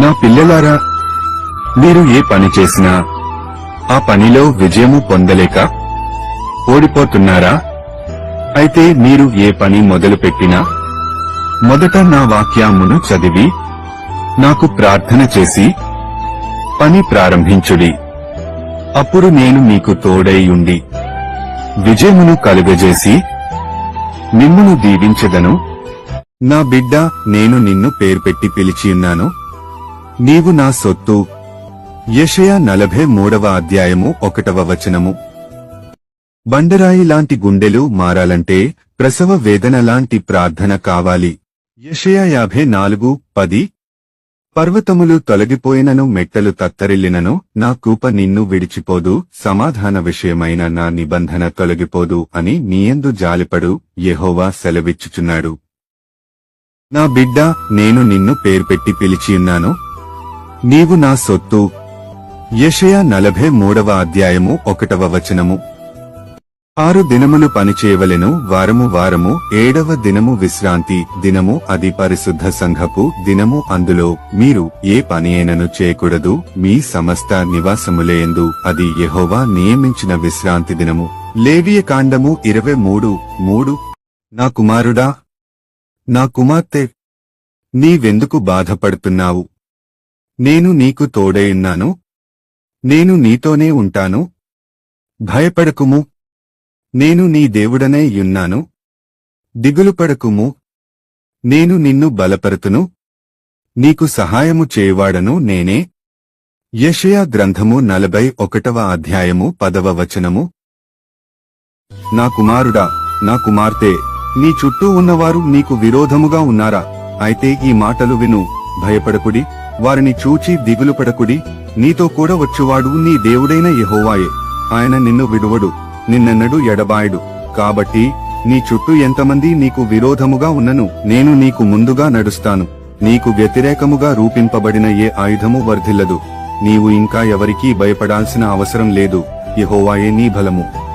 నా పిల్లలారా మీరు ఏ పని చేసినా ఆ పనిలో విజయము పొందలేక ఓడిపోతున్నారా? అయితే మీరు ఏ పని మొదలుపెట్టినా మొదట నా వాక్యామును చదివి నాకు ప్రార్థన చేసి పని ప్రారంభించుడి. అప్పుడు నేను మీకు తోడైయుండి విజయమును కలుగజేసి మిమ్మును దీవించదను. నా బిడ్డ నేను నిన్ను పేరు పెట్టి పిలిచియున్నాను నీవు నా సొత్తు. యషయ నలభై మూడవ అధ్యాయము ఒకటవ వచనము. బండరాయి లాంటి గుండెలు మారాలంటే ప్రసవ వేదన లాంటి ప్రార్థన కావాలి. యషయ యాభై నాలుగు పది. పర్వతములు తొలగిపోయినను మెట్టలు తత్తరిల్లినను నా కూప నిన్ను విడిచిపోదు సమాధాన విషయమైన నా నిబంధన తొలగిపోదు అని నీయందు జాలిపడు యెహోవా సెలవిచ్చుచున్నాడు. నా బిడ్డ నేను నిన్ను పేరు పెట్టి పిలిచియున్నాను నీవు నా సొత్తు. యషయ నలభై మూడవ అధ్యాయము ఒకటవ వచనము. ఆరు దినములు పనిచేయవలెను వారము వారము ఏడవ దినము విశ్రాంతి దినము అది పరిశుద్ధ సంఘపు దినము అందులో మీరు ఏ పని అయినను చేయకూడదు మీ సమస్త నివాసములేయందు అది యహోవా నియమించిన విశ్రాంతి దినము. లేవియ కాండము ఇరవై మూడు మూడు. నా కుమారుడా నా కుమార్తె నీవెందుకు బాధపడుతున్నావు? నేను నీకు తోడైయున్నాను నేను నీతోనే ఉంటాను. భయపడకుము. నేను నీ దేవుడనే యున్నాను దిగులుపడకుము. నేను నిన్ను బలపరుతును. నీకు సహాయము చేయువాడను నేనే. యషయా గ్రంథము నలభై ఒకటవ అధ్యాయము పదవ వచనము. నా కుమారుడా నా కుమార్తె నీ చుట్టూ ఉన్నవారు నీకు విరోధముగా ఉన్నారా? అయితే ఈ మాటలు విను భయపడకుడి. వారిని చూచి దిగులుపడకుడి నీతో కూడా వచ్చువాడు నీ దేవుడైన యహోవాయే. ఆయన నిన్ను విడువడు నిన్నెన్నడు ఎడబాయడు. కాబట్టి నీ చుట్టూ ఎంతమంది నీకు విరోధముగా ఉన్నను నేను నీకు ముందుగా నడుస్తాను. నీకు వ్యతిరేకముగా రూపింపబడిన ఏ ఆయుధము వర్ధిల్లదు. నీవు ఇంకా ఎవరికీ భయపడాల్సిన అవసరం లేదు. యహోవాయే నీ బలము.